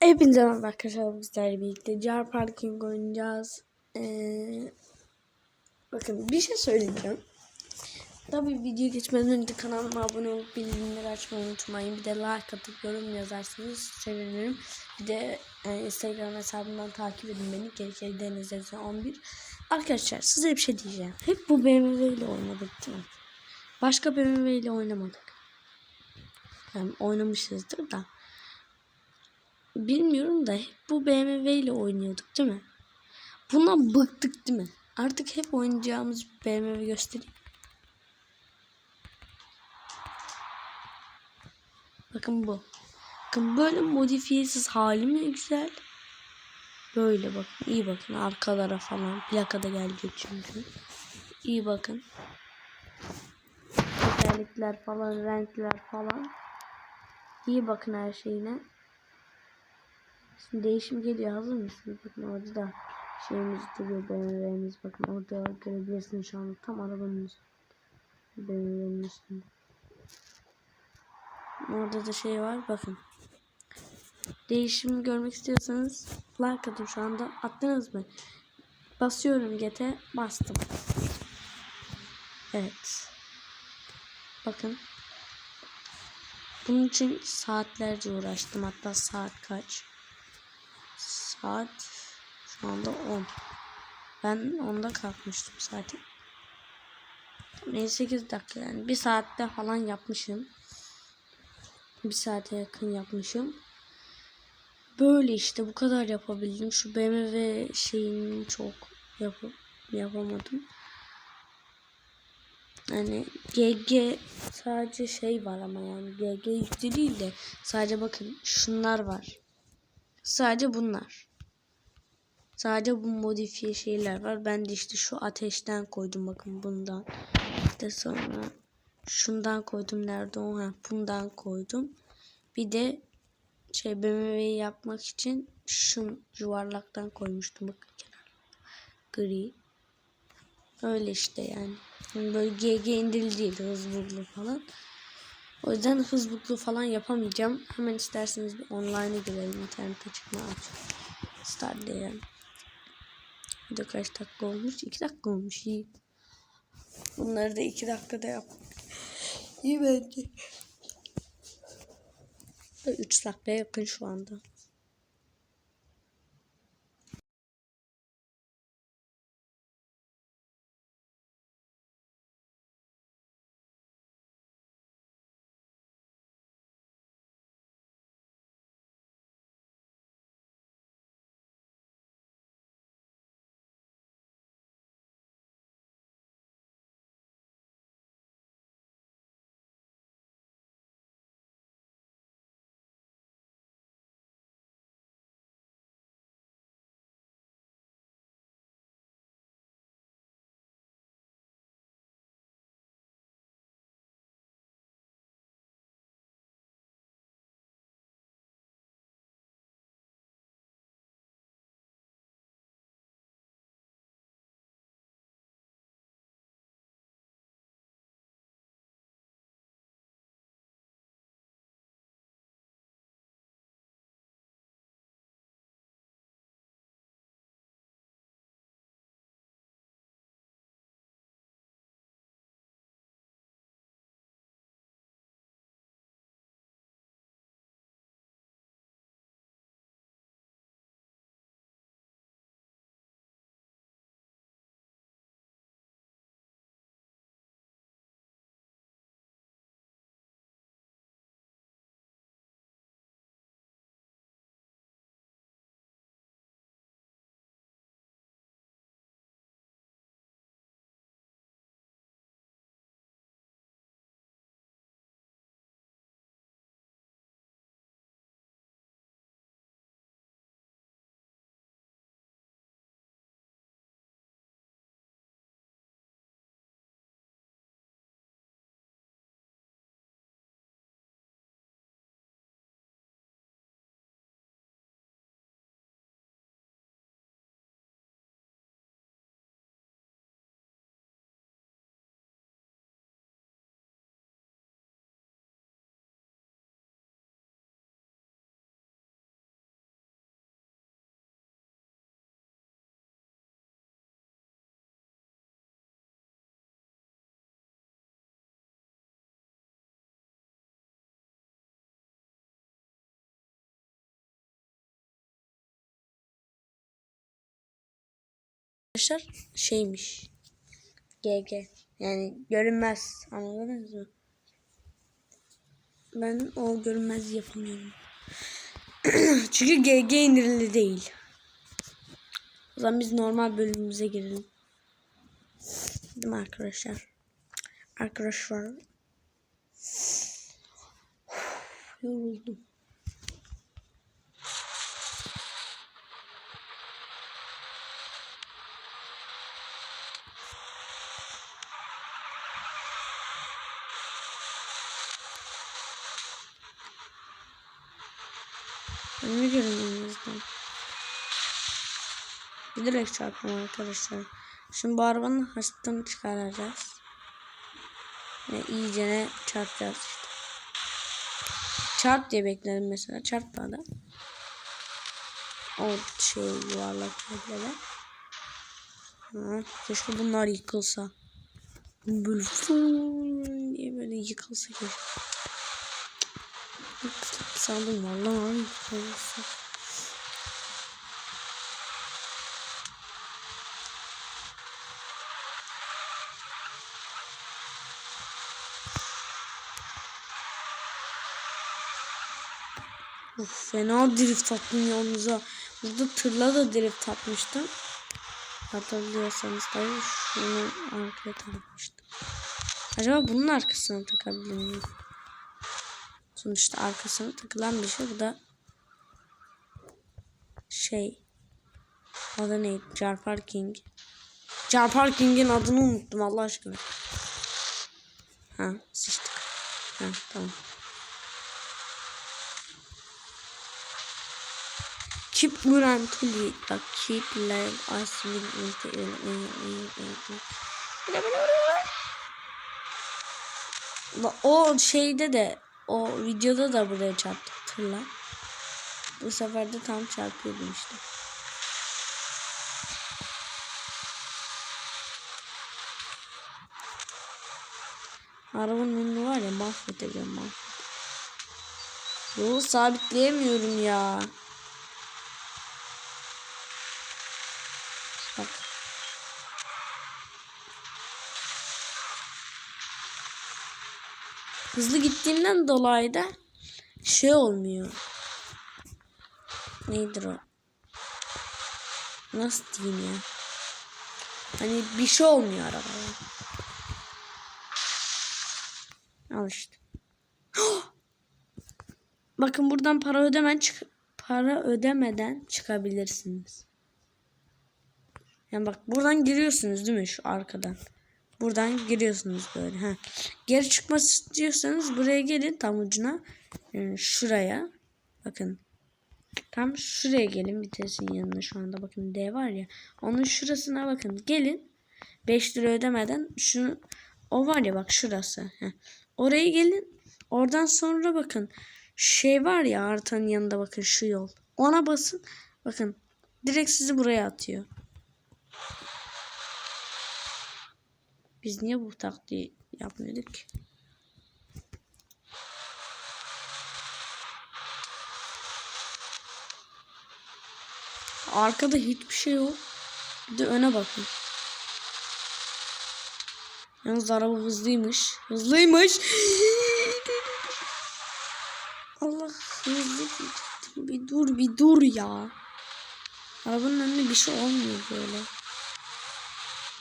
Hepinize merhaba arkadaşlar bizlerle birlikte Car Parking oynayacağız. Ee, bakın bir şey söyleyeceğim. Tabii video geçmeden önce kanalıma abone olup bildirimleri açmayı unutmayın. Bir de like atıp yorum yazarsanız sevinirim. Bir de e, Instagram hesabından takip edin beni. Gerekli Deniz 11. Arkadaşlar size bir şey diyeceğim. Hep bu BMW ile oynadık değil mi? Başka BMW ile oynamadık. Yani oynamışızdır da. Bilmiyorum da hep bu BMW ile oynuyorduk değil mi? Bundan bıktık değil mi? Artık hep oynayacağımız BMW göstereyim. Bakın bu. Bakın böyle modifiyesiz hali mi güzel? Böyle bakın. iyi bakın arkalara falan. Plaka da gelecek çünkü. İyi bakın. Özellikler falan, renkler falan. İyi bakın her şeyine. Şimdi değişim geliyor. Hazır mısınız? Bakın orada da şeyimiz duruyor. BMW'miz bakın orada görebilirsiniz şu anda tam arabanın üstünde. BMW'nin üstünde. Orada da şey var. Bakın. Değişim görmek istiyorsanız like atın şu anda. Attınız mı? Basıyorum GT. Bastım. Evet. Bakın. Bunun için saatlerce uğraştım. Hatta saat kaç? Saat şu anda 10. Ben 10'da kalkmıştım zaten. Neyse 8 dakika yani. Bir saatte falan yapmışım. Bir saate yakın yapmışım. Böyle işte bu kadar yapabildim. Şu BMW şeyini çok yap yapamadım. Yani GG sadece şey var ama yani GG yüklü değil de sadece bakın şunlar var. Sadece bunlar. Sadece bu modifiye şeyler var. Ben de işte şu ateşten koydum bakın bundan. İşte sonra şundan koydum. Nerede o? Ha, bundan koydum. Bir de şey BMW'yi yapmak için şu yuvarlaktan koymuştum. Bakın kenar. Gri. Öyle işte yani. Böyle GG indirili değil. Hız buglu falan. O yüzden hız buglu falan yapamayacağım. Hemen isterseniz bir online'a girelim. İnternete çıkma aç. Start diyelim. Bir de kaç dakika olmuş? 2 dakika olmuş. iyi. Bunları da 2 dakikada yap. İyi bence. 3 dakikaya yakın şu anda. Arkadaşlar şeymiş. GG. Yani görünmez. Anladınız mı? Ben o görünmez yapamıyorum. Çünkü GG indirili değil. O zaman biz normal bölümümüze girelim. Değil mi arkadaşlar? Arkadaşlar. Yoruldum. Önümü görün elinizden. Bilerek çarptım arkadaşlar. Şimdi bu arabanın hastını çıkaracağız. Ve iyicene çarpacağız işte. Çarp diye bekledim mesela. Çarpmadı. O şey yuvarlak şeylere. Ha, keşke bunlar yıkılsa. Böyle diye böyle yıkılsa keşke. Sandım vallahi. Of, fena drift attım yalnız'a. Burada tırla da drift atmıştım. Hatırlıyorsanız tabii şunu arkaya takmıştım. Acaba bunun arkasına takabilir miyim? Sonuçta arkasına takılan bir şey. Bu da şey adı neydi? Car Parking. Car Parking'in adını unuttum Allah aşkına. Ha sıçtık. Ha tamam. Keep Muran lead. Bak keep live as will O şeyde de o videoda da buraya çarptık tırla. Bu sefer de tam çarpıyordum işte. Arabanın önünü var ya mahvedeceğim mahvedeceğim. Yolu sabitleyemiyorum ya. Hızlı gittiğimden dolayı da şey olmuyor. Nedir o? Nasıl diyeyim ya? Hani bir şey olmuyor arabaya. Al işte. Bakın buradan para ödemen çık para ödemeden çıkabilirsiniz. Yani bak buradan giriyorsunuz değil mi şu arkadan? Buradan giriyorsunuz böyle. Ha. Geri çıkmak istiyorsanız buraya gelin tam ucuna. Yani şuraya. Bakın. Tam şuraya gelin vitesin yanına şu anda bakın D var ya. Onun şurasına bakın. Gelin. 5 lira ödemeden şunu o var ya bak şurası. Heh. Oraya gelin. Oradan sonra bakın. Şey var ya artanın yanında bakın şu yol. Ona basın. Bakın. Direkt sizi buraya atıyor. Biz niye bu taktiği yapmıyorduk? Arkada hiçbir şey yok. Bir de öne bakın. Yalnız araba hızlıymış. Hızlıymış. Allah hızlı bir dur bir dur ya. Arabanın önünde bir şey olmuyor böyle.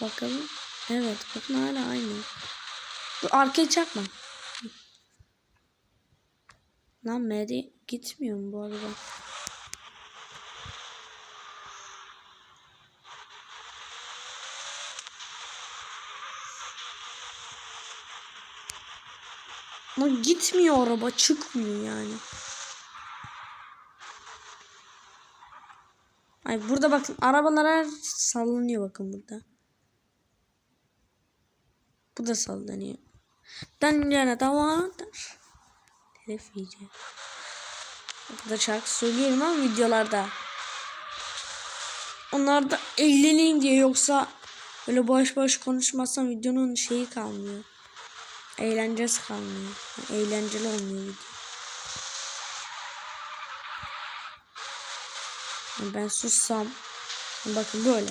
Bakalım. Evet bakın hala aynı. Dur arkaya çarpma. Lan M'de gitmiyor mu bu araba? Lan gitmiyor araba çıkmıyor yani. Ay burada bakın arabalar sallanıyor bakın burada. Bu da sallanıyor. Dan yana davandır. Telef yiyeceğim. Bu da şarkı söylüyorum ama videolarda. Onlar da eğleneyim diye yoksa böyle boş boş konuşmazsam videonun şeyi kalmıyor. Eğlencesi kalmıyor. Eğlenceli olmuyor video. Ben sussam bakın böyle.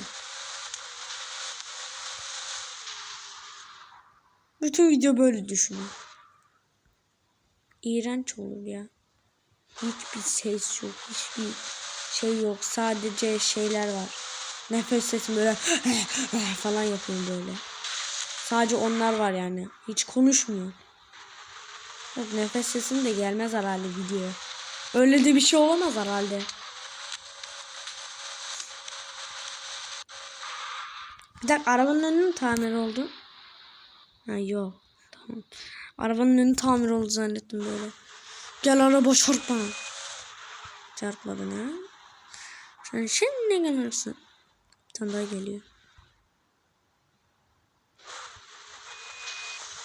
Bütün video böyle düşünün. İğrenç olur ya. Hiçbir ses yok. Hiçbir şey yok. Sadece şeyler var. Nefes sesim böyle falan yapıyorum böyle. Sadece onlar var yani. Hiç konuşmuyor. Yok, nefes sesim de gelmez herhalde videoya. Öyle de bir şey olamaz herhalde. Bir dakika arabanın önü mü tamir oldu? Ha yok. Tamam. Arabanın önü tamir oldu zannettim böyle. Gel araba çarpma. Çarpmadın ha? Sen şimdi gelirsin. Bir tane daha geliyor.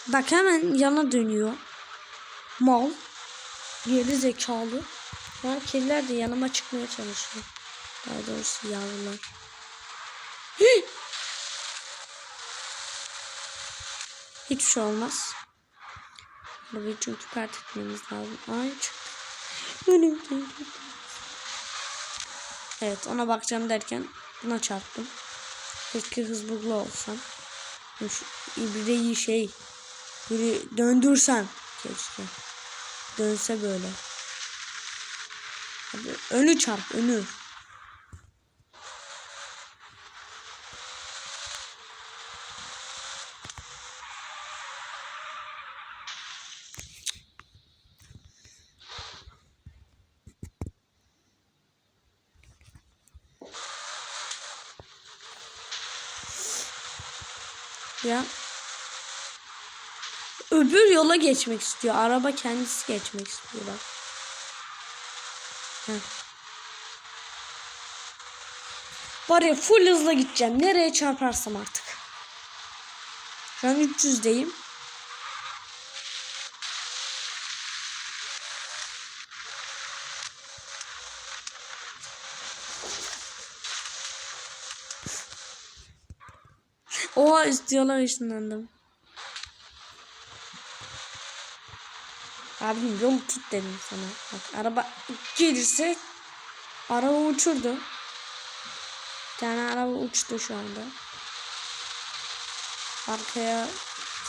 Bak hemen yana dönüyor. Mal. Geri zekalı. Ya kediler de yanıma çıkmaya çalışıyor. Daha doğrusu yavrular. Hih! Hiçbir şey olmaz. Arabayı çünkü kart etmemiz lazım. Ay çıktı. Evet ona bakacağım derken buna çarptım. Keşke hızlı olsam. İbreyi şey böyle döndürsem keşke. Dönse böyle. Hadi önü çarp önü. Ya. Öbür yola geçmek istiyor. Araba kendisi geçmek istiyor bak. Heh. Var ya full hızla gideceğim. Nereye çarparsam artık. Şu an 300'deyim. Oha üst yola ışınlandım. Abim yol tut dedim sana. Bak araba gelirse araba uçurdu. Bir tane araba uçtu şu anda. Arkaya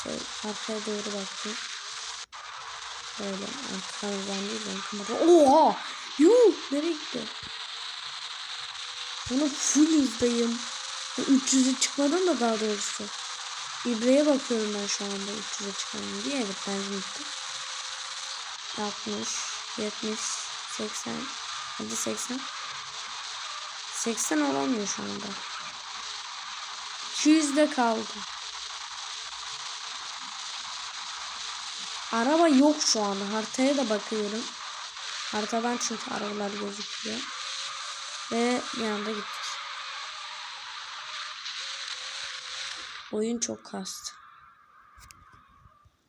şey arkaya doğru baktım. Böyle arkadan değil ben kamera. Oha! Yuh! Nereye gitti? Bunu full hızdayım. 300'e çıkmadan da daha doğrusu. İbreye bakıyorum ben şu anda 300'e çıkalım diye. Evet benzin gitti. 60, 70, 80. Hadi 80. 80 olamıyor şu anda. 200'de kaldı. Araba yok şu anda. Haritaya da bakıyorum. Haritadan çünkü arabalar gözüküyor. Ve bir anda gittik. Oyun çok kastı.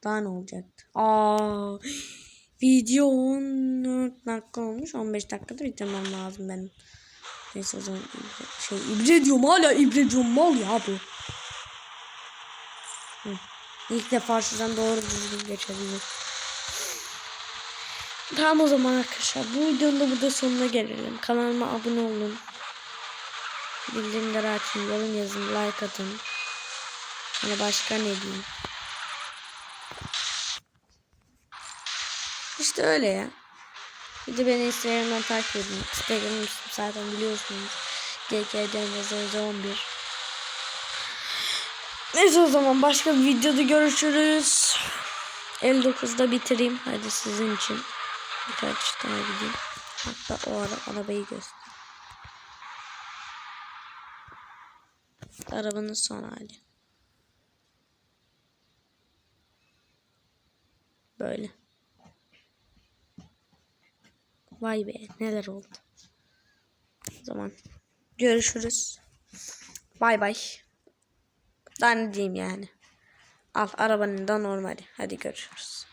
Daha ne olacaktı? Aa, video 14 dakika olmuş. 15 dakikada bitirmem lazım benim. Neyse o zaman şey ibre diyorum hala ibre diyorum mal ya bu. Hı. İlk defa şuradan doğru düzgün geçebilir. Tamam o zaman arkadaşlar bu videonun da burada sonuna gelelim. Kanalıma abone olun. Bildirimleri açın, yorum yazın, like atın. Hani başka ne diyeyim? İşte öyle ya. Bir de beni Instagram'dan takip edin. Instagram'ım zaten biliyorsunuz. GKDN 11 Neyse o zaman başka bir videoda görüşürüz. 59'da bitireyim. Hadi sizin için. Birkaç tane gideyim. Hatta o ara arabayı göster. Arabanın son hali. Böyle. Vay be neler oldu. O zaman görüşürüz. Bay bay. Daha ne diyeyim yani. Al arabanın da normali. Hadi görüşürüz.